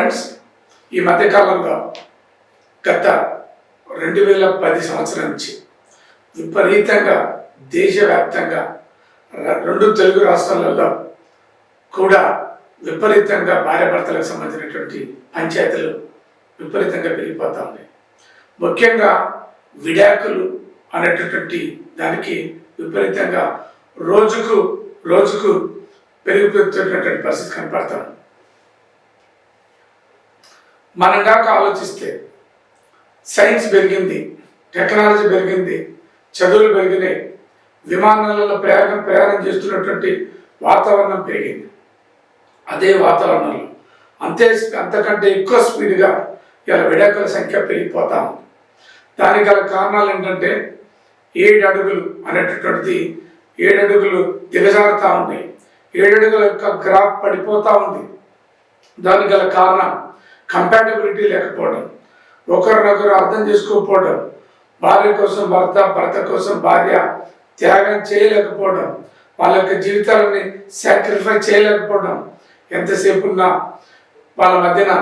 Friends ఈ మధ్యకాలంలో గత రెండు వేల పది సంవత్సరం నుంచి విపరీతంగా దేశవ్యాప్తంగా రెండు తెలుగు రాష్ట్రాలలో కూడా విపరీతంగా భార్యాభర్తలకు సంబంధించినటువంటి పంచాయతీలు విపరీతంగా పెరిగిపోతా ఉన్నాయి. ముఖ్యంగా విడాకులు అనేటటువంటి దానికి విపరీతంగా రోజుకు రోజుకు పెరిగిపోతున్నటువంటి పరిస్థితి కనపడతాను మనం కాక ఆలోచిస్తే సైన్స్ పెరిగింది టెక్నాలజీ పెరిగింది చదువులు పెరిగినాయి విమానాలలో ప్రయాణం ప్రయాణం చేస్తున్నటువంటి వాతావరణం పెరిగింది. అదే వాతావరణంలో అంతే అంతకంటే ఎక్కువ స్పీడ్గా ఇలా విడాకుల సంఖ్య పెరిగిపోతా ఉంది. దానికి గల కారణాలు ఏంటంటే ఏడు అడుగులు అనేటటువంటిది ఏడు అడుగులు దిగజారుతూ ఉన్నాయి ఏడు అడుగుల యొక్క గ్రాఫ్ పడిపోతూ ఉంది. దానికి గల కారణం కంపాటబిలిటీ లేకపోవడం ఒకరినొకరు అర్థం చేసుకోకపోవడం భార్య కోసం భర్త భర్త కోసం భార్య త్యాగం చేయలేకపోవడం వాళ్ళ యొక్క జీవితాలని సాక్రిఫై చేయలేకపోవడం ఎంతసేపు ఉన్నా వాళ్ళ మధ్యన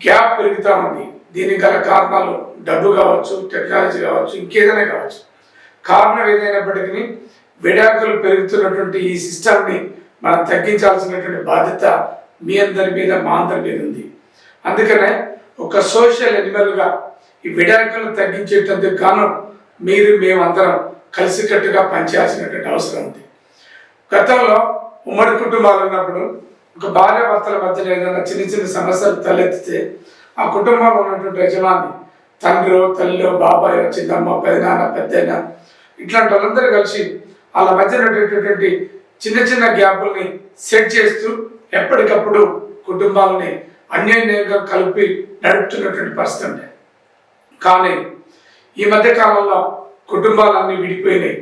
గ్యాప్ పెరుగుతూ ఉంది. దీనికి గల కారణాలు డబ్బు కావచ్చు టెక్నాలజీ కావచ్చు ఇంకేదైనా కావచ్చు. కారణం ఏదైనప్పటికీ విడాకులు పెరుగుతున్నటువంటి ఈ సిస్టమ్ని మనం తగ్గించాల్సినటువంటి బాధ్యత మీ అందరి మీద మా అందరి మీద ఉంది. అందుకనే ఒక సోషల్ ఎనిమల్గా ఈ విడాకులను తగ్గించేటందుకు గాను మీరు మేమందరం కలిసికట్టుగా పనిచేయాల్సినటువంటి అవసరం ఉంది. గతంలో ఉమ్మడి కుటుంబాలు ఉన్నప్పుడు ఒక భార్య భర్తల మధ్యన ఏదైనా చిన్న చిన్న సమస్యలు తలెత్తితే ఆ కుటుంబంలో ఉన్నటువంటి యజమాని తండ్రి తల్లిలో బాబాయ్ చిన్నమ్మ పెదనాన్న పెద్దయిన ఇట్లాంటి వాళ్ళందరూ కలిసి వాళ్ళ మధ్యన ఉండేటటువంటి చిన్న చిన్న గ్యాపుల్ని సెట్ చేస్తూ ఎప్పటికప్పుడు కుటుంబాలని అన్యోన్యంగా కలిపి నడుపుతున్నటువంటి పరిస్థితి ఉండే కానీ ఈ మధ్య కాలంలో కుటుంబాలన్నీ విడిపోయినాయి.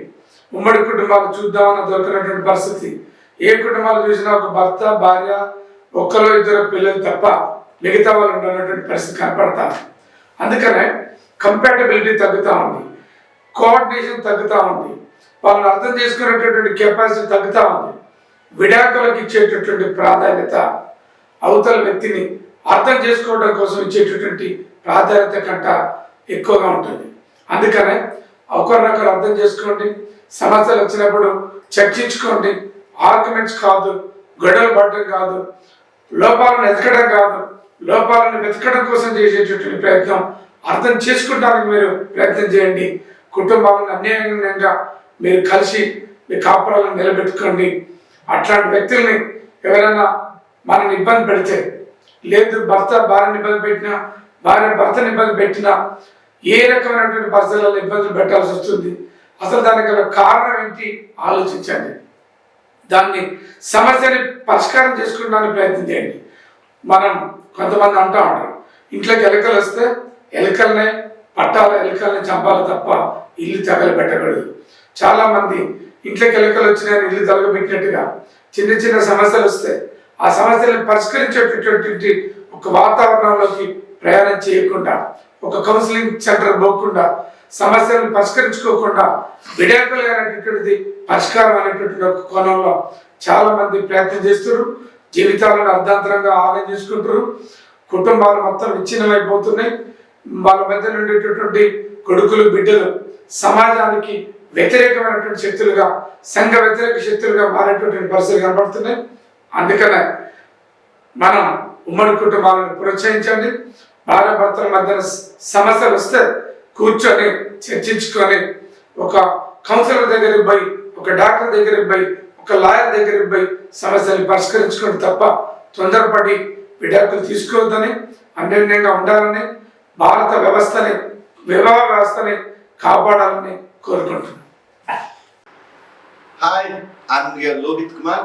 ఉమ్మడి కుటుంబాలు చూద్దామని దొరికినటువంటి పరిస్థితి. ఏ కుటుంబాలు చూసినా ఒక భర్త భార్య ఒక్కలో ఇద్దరు పిల్లలు తప్ప మిగతా వాళ్ళు ఉండనటువంటి పరిస్థితి కనపడతా అందుకనే కంపాటబిలిటీ తగ్గుతూ ఉంది. కోఆర్డినేషన్ తగ్గుతూ ఉంది. వాళ్ళని అర్థం చేసుకునేటటువంటి కెపాసిటీ తగ్గుతూ ఉంది. విడాకులకు ఇచ్చేటటువంటి ప్రాధాన్యత అవతల వ్యక్తిని అర్థం చేసుకోవడం కోసం ఇచ్చేటటువంటి ప్రాధాన్యత కంట ఎక్కువగా ఉంటుంది. అందుకనే ఒకరినొకరు అర్థం చేసుకోండి సమస్యలు వచ్చినప్పుడు చర్చించుకోండి ఆర్గ్యుమెంట్స్ కాదు గొడవలు పడటం కాదు లోపాలను ఎతకడం కాదు లోపాలను వెతకడం కోసం చేసేటటువంటి ప్రయత్నం అర్థం చేసుకుంటానికి మీరు ప్రయత్నం చేయండి. కుటుంబాలను అన్యాయంగా మీరు కలిసి మీ కాపురాలను నిలబెట్టుకోండి. అట్లాంటి వ్యక్తుల్ని ఎవరైనా మనల్ని ఇబ్బంది పెడితే లేదు భర్త భార్యని ఇబ్బంది పెట్టినా భార్య భర్తని ఇబ్బంది పెట్టినా ఏ రకమైనటువంటి పరిస్థితులలో ఇబ్బందులు పెట్టాల్సి వస్తుంది? అసలు దానికి గల కారణం ఏంటి? ఆలోచించండి. దాన్ని సమస్యని పరిష్కారం చేసుకోవడానికి ప్రయత్నం చేయండి. మనం కొంతమంది అంటూ ఉంటారు ఇంట్లోకి ఎలుకలు వస్తే ఎలుకల్ని పట్టాల ఎలకల్ని చంపాలి తప్ప ఇల్లు తగలబెట్టకూడదు. చాలా మంది ఇంట్లోకి ఎలుకలు వచ్చినాయని ఇల్లు తగలబెట్టినట్టుగా చిన్న చిన్న సమస్యలు వస్తే ఆ సమస్యలను పరిష్కరించేటటువంటి ఒక వాతావరణంలోకి ప్రయాణం చేయకుండా ఒక కౌన్సిలింగ్ సెంటర్ పోకుండా సమస్యలను పరిష్కరించుకోకుండా విడాకులు అనేటటువంటిది పరిష్కారం అనేటటువంటి ఒక కోణంలో చాలా మంది ప్రయత్నం చేస్తున్నారు. జీవితాలను అర్ధాంతరంగా ఆగం చేసుకుంటారు కుటుంబాలు మొత్తం విచ్ఛిన్నమైపోతున్నాయి. వాళ్ళ మధ్య ఉండేటటువంటి కొడుకులు బిడ్డలు సమాజానికి వ్యతిరేకమైనటువంటి శక్తులుగా సంఘ వ్యతిరేక శక్తులుగా మారేటటువంటి పరిస్థితులు కనబడుతున్నాయి. అందుకనే మనం ఉమ్మడి కుటుంబాలను ప్రోత్సహించండి. భార్య భర్తల మధ్యన సమస్యలు వస్తే కూర్చొని చర్చించుకొని ఒక కౌన్సిలర్ దగ్గరికి పోయి ఒక డాక్టర్ దగ్గరికి పోయి ఒక లాయర్ దగ్గరికి పోయి సమస్యలు పరిష్కరించుకోండి తప్ప తొందరపడి విడాకులు తీసుకోవద్దని అన్యోన్యంగా ఉండాలని భారత వ్యవస్థని వివాహ వ్యవస్థని కాపాడాలని కోరుకుంటున్నాను hi I'm here Kumar